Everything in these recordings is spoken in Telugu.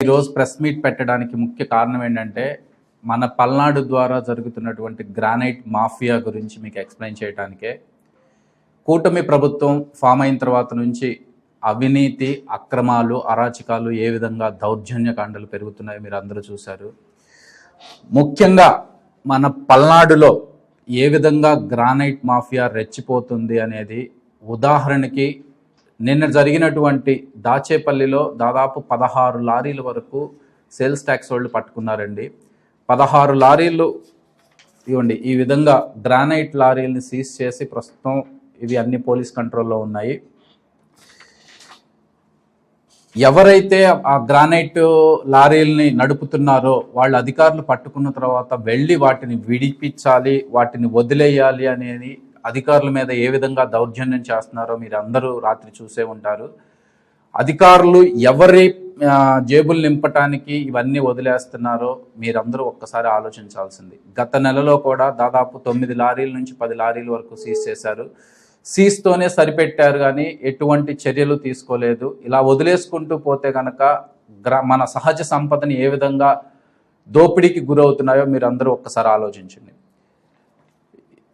ఈరోజు ప్రెస్ మీట్ పెట్టడానికి ముఖ్య కారణం ఏంటంటే మన పల్నాడు ద్వారా జరుగుతున్నటువంటి గ్రానైట్ మాఫియా గురించి మీకు ఎక్స్ప్లెయిన్ చేయడానికే కూటమి ప్రభుత్వం ఫామ్ అయిన తర్వాత నుంచి అవినీతి అక్రమాలు అరాచకాలు ఏ విధంగా దౌర్జన్యకాండలు పెరుగుతున్నాయో మీరు అందరూ చూశారు. ముఖ్యంగా మన పల్నాడులో ఏ విధంగా గ్రానైట్ మాఫియా రెచ్చిపోతుంది అనేది ఉదాహరణకి నిన్న జరిగినటువంటి దాచేపల్లిలో దాదాపు పదహారు లారీల వరకు సేల్స్ ట్యాక్స్ వాళ్ళు పట్టుకున్నారండి. పదహారు లారీలు ఇవ్వండి ఈ విధంగా గ్రానైట్ లారీలని సీజ్ చేసి ప్రస్తుతం ఇవి అన్ని పోలీస్ కంట్రోల్లో ఉన్నాయి. ఎవరైతే ఆ గ్రానైట్ లారీల్ని నడుపుతున్నారో వాళ్ళ అధికారులు పట్టుకున్న తర్వాత వెళ్ళి వాటిని విడిపించాలి వాటిని వదిలేయాలి అనేది అధికారుల మీద ఏ విధంగా దౌర్జన్యం చేస్తున్నారో మీరు అందరూ రాత్రి చూసే ఉంటారు. అధికారులు ఎవరి జేబులు నింపటానికి ఇవన్నీ వదిలేస్తున్నారో మీరందరూ ఒక్కసారి ఆలోచించాల్సింది. గత నెలలో కూడా దాదాపు తొమ్మిది లారీల నుంచి పది లారీల వరకు సీజ్ చేశారు. సీజ్తోనే సరిపెట్టారు కానీ ఎటువంటి చర్యలు తీసుకోలేదు. ఇలా వదిలేసుకుంటూ పోతే కనుక మన సహజ సంపదని ఏ విధంగా దోపిడీకి గురవుతున్నాయో మీరు అందరూ ఒక్కసారి ఆలోచించండి.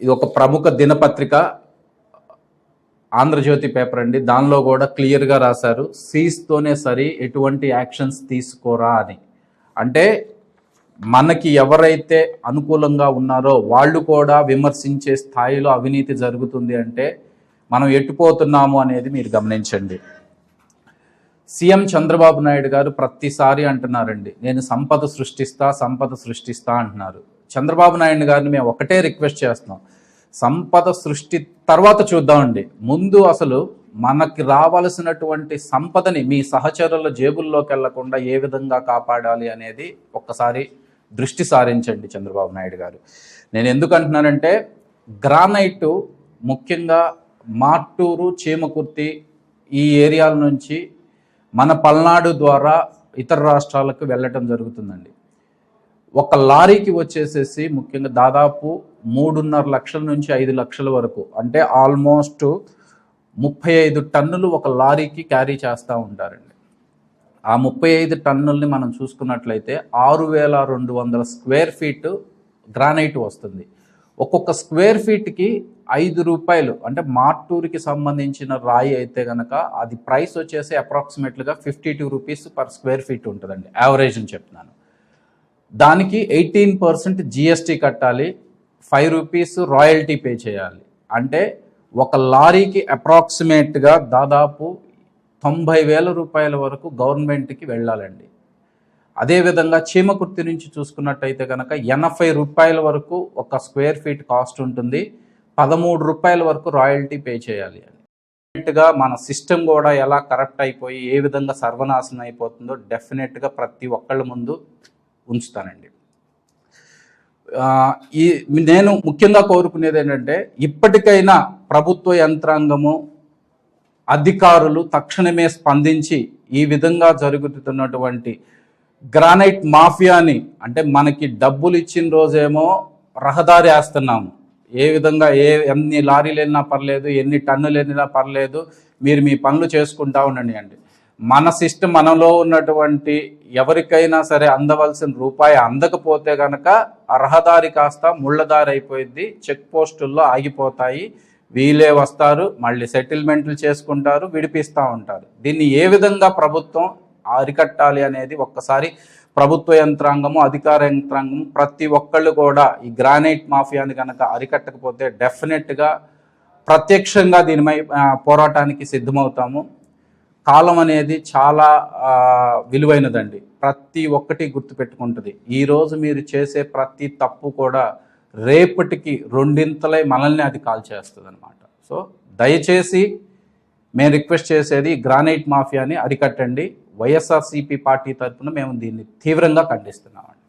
ఇది ఒక ప్రముఖ దినపత్రిక ఆంధ్రజ్యోతి పేపర్ అండి. దానిలో కూడా క్లియర్గా రాశారు సీజ్తోనే సరి ఎటువంటి యాక్షన్స్ తీసుకోరా అని. అంటే మనకి ఎవరైతే అనుకూలంగా ఉన్నారో వాళ్ళు కూడా విమర్శించే స్థాయిలో అవినీతి జరుగుతుంది అంటే మనం ఎట్టుపోతున్నాము అనేది మీరు గమనించండి. సీఎం చంద్రబాబు నాయుడు గారు ప్రతిసారి అంటున్నారండి నేను సంపద సృష్టిస్తా సంపద సృష్టిస్తా అంటున్నారు. చంద్రబాబు నాయుడు గారిని మేము ఒకటే రిక్వెస్ట్ చేస్తున్నాం. సంపద సృష్టి తర్వాత చూద్దామండి. ముందు అసలు మనకి రావాల్సినటువంటి సంపదని మీ సహచరుల జేబుల్లోకి వెళ్ళకుండా ఏ విధంగా కాపాడాలి అనేది ఒక్కసారి దృష్టి సారించండి చంద్రబాబు నాయుడు గారు. నేను ఎందుకు అంటున్నానంటే గ్రానైట్ ముఖ్యంగా మాట్టూరు చీమకుర్తి ఈ ఏరియాల నుంచి మన పల్నాడు ద్వారా ఇతర రాష్ట్రాలకు వెళ్ళటం జరుగుతుందండి. ఒక లారీకి వచ్చేసేసి ముఖ్యంగా దాదాపు మూడున్నర లక్షల నుంచి ఐదు లక్షల వరకు అంటే ఆల్మోస్ట్ ముప్పై ఐదు టన్నులు ఒక లారీకి క్యారీ చేస్తూ ఉంటారండి. ఆ ముప్పై ఐదు టన్నుల్ని మనం చూసుకున్నట్లయితే ఆరు వేల రెండు వందల స్క్వేర్ ఫీట్ గ్రానైట్ వస్తుంది. ఒక్కొక్క స్క్వేర్ ఫీట్కి ఐదు రూపాయలు అంటే మార్టూరుకి సంబంధించిన రాయి అయితే కనుక అది ప్రైస్ వచ్చేసి అప్రాక్సిమేట్లుగా fifty two rupees per square feet ఉంటుందండి యావరేజ్ అని చెప్తున్నాను. దానికి ఎయిటీన్ పర్సెంట్ జిఎస్టీ కట్టాలి ఫైవ్ రూపీస్ రాయల్టీ పే చేయాలి. అంటే ఒక లారీకి అప్రాక్సిమేట్గా దాదాపు తొంభై వేల రూపాయల వరకు గవర్నమెంట్కి వెళ్ళాలండి. అదేవిధంగా చీమకుర్తి నుంచి చూసుకున్నట్టయితే కనుక ఎనభై రూపాయల వరకు ఒక స్క్వేర్ ఫీట్ కాస్ట్ ఉంటుంది పదమూడు రూపాయల వరకు రాయల్టీ పే చేయాలి అని. డెఫినెట్గా మన సిస్టమ్ కూడా ఎలా కరెక్ట్ అయిపోయి ఏ విధంగా సర్వనాశనం అయిపోతుందో డెఫినెట్గా ప్రతి ఒక్కళ్ళ ముందు ఉంచుతానండి. ఈ నేను ముఖ్యంగా కోరుకునేది ఏంటంటే ఇప్పటికైనా ప్రభుత్వ యంత్రాంగము అధికారులు తక్షణమే స్పందించి ఈ విధంగా జరుగుతున్నటువంటి గ్రానైట్ మాఫియాని అంటే మనకి డబ్బులు ఇచ్చిన రోజేమో రహదారి వేస్తున్నాము ఏ విధంగా ఏ ఎన్ని లారీలు వెళ్ళినా పర్లేదు ఎన్ని టన్నులు వెళ్ళినా పర్లేదు మీరు మీ పనులు చేసుకుంటా ఉండండి అండి. మన సిస్టమ్ మనలో ఉన్నటువంటి ఎవరికైనా సరే అందవలసిన రూపాయి అందకపోతే గనక అర్హదారి కాస్త ముళ్ళదారి అయిపోయింది చెక్ పోస్టుల్లో ఆగిపోతాయి. వీలే వస్తారు మళ్ళీ సెటిల్మెంట్లు చేసుకుంటారు విడిపిస్తూ ఉంటారు. దీన్ని ఏ విధంగా ప్రభుత్వం అరికట్టాలి అనేది ఒక్కసారి ప్రభుత్వ యంత్రాంగము అధికార యంత్రాంగము ప్రతి ఒక్కళ్ళు కూడా ఈ గ్రానైట్ మాఫియాని కనుక అరికట్టకపోతే డెఫినెట్గా ప్రత్యక్షంగా దీనిపై పోరాటానికి సిద్ధమవుతాము. కాలం అనేది చాలా విలువైనదండి. ప్రతి ఒక్కటి గుర్తుపెట్టుకుంటుంది. ఈరోజు మీరు చేసే ప్రతి తప్పు కూడా రేపటికి రెండింతలై మనల్ని అది కాల్ చేస్తుంది అనమాట సో దయచేసి మేము రిక్వెస్ట్ చేసేది గ్రానైట్ మాఫియాని అరికట్టండి. వైఎస్ఆర్సీపీ పార్టీ తరఫున మేము దీన్ని తీవ్రంగా ఖండిస్తున్నామండి.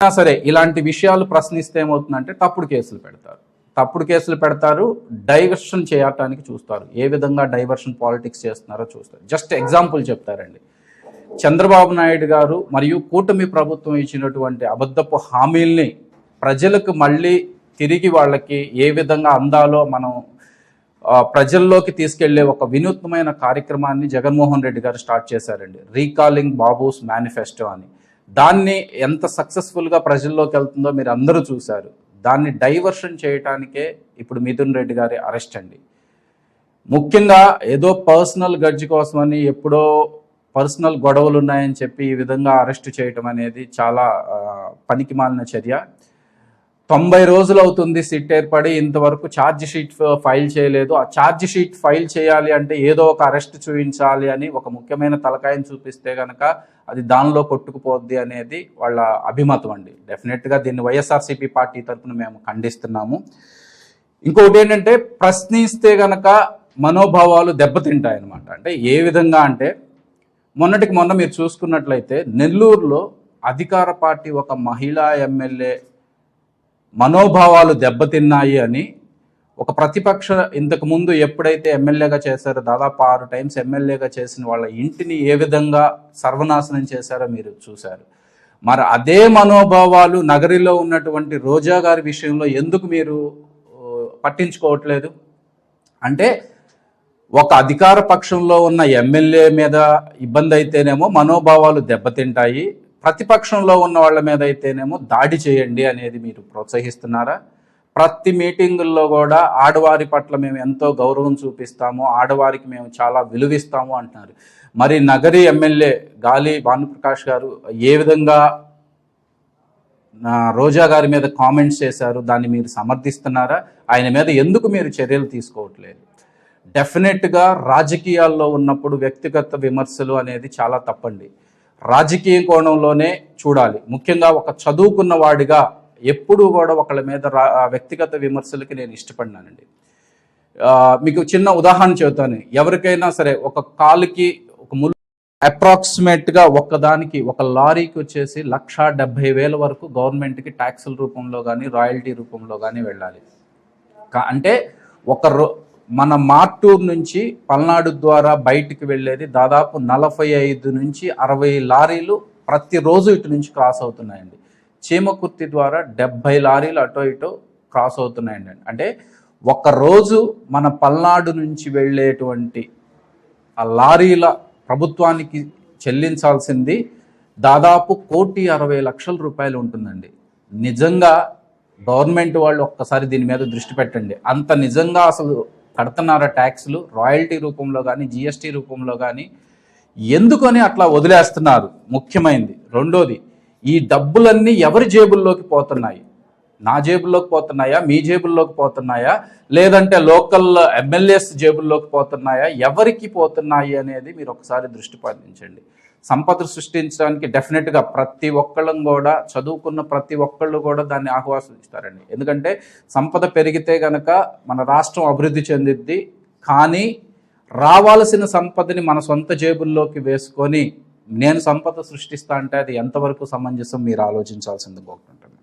సరే ఇలాంటి విషయాలు ప్రశ్నిస్తే ఏమవుతుందంటే తప్పుడు కేసులు పెడతారు. తప్పుడు కేసులు పెడతారు డైవర్షన్ చేయటానికి చూస్తారు. ఏ విధంగా డైవర్షన్ పాలిటిక్స్ చేస్తున్నారో చూస్తారు. జస్ట్ ఎగ్జాంపుల్ చెప్తారండి. చంద్రబాబు నాయుడు గారు మరియు కూటమి ప్రభుత్వం ఇచ్చినటువంటి అబద్ధపు హామీల్ని ప్రజలకు మళ్ళీ తిరిగి వాళ్ళకి ఏ విధంగా అందాలో మనం ప్రజల్లోకి తీసుకెళ్ళే ఒక వినూత్నమైన కార్యక్రమాన్ని జగన్మోహన్ రెడ్డి గారు స్టార్ట్ చేశారండి. రీకాలింగ్ బాబూస్ మేనిఫెస్టో అని. దాన్ని ఎంత సక్సెస్ఫుల్గా ప్రజల్లోకి వెళ్తుందో మీరు అందరూ చూశారు. దాన్ని డైవర్షన్ చేయటానికే ఇప్పుడు మిథున్ రెడ్డి గారి అరెస్ట్ అండి. ముఖ్యంగా ఏదో పర్సనల్ గడ్జి కోసమని ఎప్పుడో పర్సనల్ గొడవలు ఉన్నాయని చెప్పి ఈ విధంగా అరెస్ట్ చేయటం అనేది చాలా పనికిమాలిన చర్య. తొంభై రోజులు అవుతుంది సిట్ ఏర్పడి ఇంతవరకు ఛార్జ్ షీట్ ఫైల్ చేయలేదు. ఆ ఛార్జ్ షీట్ ఫైల్ చేయాలి అంటే ఏదో ఒక అరెస్ట్ చూపించాలి అని ఒక ముఖ్యమైన తలకాయని చూపిస్తే గనక అది దానిలో కొట్టుకుపోద్ది అనేది వాళ్ళ అభిమతం అండి. డెఫినెట్గా దీన్ని వైఎస్ఆర్సీపీ పార్టీ తరఫున మేము ఖండిస్తున్నాము. ఇంకొకటి ఏంటంటే ప్రశ్నిస్తే గనక మనోభావాలు దెబ్బతింటాయి అనమాట అంటే ఏ విధంగా అంటే మొన్నటికి మొన్న మీరు చూసుకున్నట్లయితే నెల్లూరులో అధికార పార్టీ ఒక మహిళా ఎమ్మెల్యే మనోభావాలు దెబ్బతిన్నాయి అని ఒక ప్రతిపక్ష ఇంతకు ముందు ఎప్పుడైతే ఎమ్మెల్యేగా చేశారో దాదాపు ఆరు టైమ్స్ ఎమ్మెల్యేగా చేసిన వాళ్ళ ఇంటిని ఏ విధంగా సర్వనాశనం చేశారో మీరు చూశారు. మరి అదే మనోభావాలు నగరిలో ఉన్నటువంటి రోజా గారి విషయంలో ఎందుకు మీరు పట్టించుకోవట్లేదు? అంటే ఒక అధికార పక్షంలో ఉన్న ఎమ్మెల్యే మీద ఇబ్బంది అయితేనేమో మనోభావాలు దెబ్బతింటాయి ప్రతిపక్షంలో ఉన్న వాళ్ళ మీద అయితేనేమో దాడి చేయండి అనేది మీరు ప్రోత్సహిస్తున్నారా? ప్రతి మీటింగుల్లో కూడా ఆడవారి పట్ల మేము ఎంతో గౌరవం చూపిస్తాము ఆడవారికి మేము చాలా విలువిస్తాము అంటున్నారు. మరి నగరి ఎమ్మెల్యే గాలి భానుప్రకాష్ గారు ఏ విధంగా నా రోజా గారి మీద కామెంట్స్ చేశారు? దాన్ని మీరు సమర్థిస్తున్నారా? ఆయన మీద ఎందుకు మీరు చర్యలు తీసుకోవట్లేదు? డెఫినెట్గా రాజకీయాల్లో ఉన్నప్పుడు వ్యక్తిగత విమర్శలు అనేది చాలా తప్పండి. రాజకీయ కోణంలోనే చూడాలి. ముఖ్యంగా ఒక చదువుకున్న వాడిగా ఎప్పుడూ కూడా ఒకళ్ళ మీద రా- వ్యక్తిగత విమర్శలకి నేను ఇష్టపడినానండి. మీకు చిన్న ఉదాహరణ చెబుతాను. ఎవరికైనా సరే ఒక కాలుకి ఒక ముల్ అప్రాక్సిమేట్గా ఒక్కదానికి ఒక లారీకి వచ్చేసి లక్ష డెబ్బై వేల వరకు గవర్నమెంట్కి ట్యాక్సుల రూపంలో కానీ రాయల్టీ రూపంలో కానీ వెళ్ళాలి. అంటే ఒక మన మాట్టూరు నుంచి పల్నాడు ద్వారా బయటికి వెళ్ళేది దాదాపు నలభై ఐదు నుంచి అరవై లారీలు ప్రతిరోజు ఇటు నుంచి క్రాస్ అవుతున్నాయండి. చీమకుర్తి ద్వారా డెబ్బై లారీలు అటో ఇటో క్రాస్ అవుతున్నాయండి. అంటే ఒక రోజు మన పల్నాడు నుంచి వెళ్ళేటువంటి ఆ లారీల ప్రభుత్వానికి చెల్లించాల్సింది దాదాపు కోటి అరవై లక్షల రూపాయలు ఉంటుందండి. నిజంగా గవర్నమెంట్ వాళ్ళు ఒక్కసారి దీని మీద దృష్టి పెట్టండి. అంత నిజంగా అసలు కడుతున్నారా ట్యాక్స్లు రాయల్టీ రూపంలో కానీ జిఎస్టీ రూపంలో కానీ ఎందుకని అట్లా వదిలేస్తున్నారు? ముఖ్యమైనది రెండోది ఈ డబ్బులన్నీ ఎవరి జేబుల్లోకి పోతున్నాయి? నా జేబుల్లోకి పోతున్నాయా? మీ జేబుల్లోకి పోతున్నాయా? లేదంటే లోకల్ ఎమ్మెల్యేస్ జేబుల్లోకి పోతున్నాయా? ఎవరికి పోతున్నాయి అనేది మీరు ఒకసారి దృష్టి పాటించండి. సంపద సృష్టించడానికి డెఫినెట్గా ప్రతి ఒక్కళ్ళం కూడా చదువుకున్న ప్రతి ఒక్కళ్ళు కూడా దాన్ని ఆహ్వానిస్తారండి ఎందుకంటే సంపద పెరిగితే గనక మన రాష్ట్రం అభివృద్ధి చెందిద్ది. కానీ రావాల్సిన సంపదని మన సొంత జేబుల్లోకి వేసుకొని నేను సంపద సృష్టిస్తా అంటే అది ఎంతవరకు సమంజసం మీరు ఆలోచించాల్సింది కోరుకుంటున్నాను.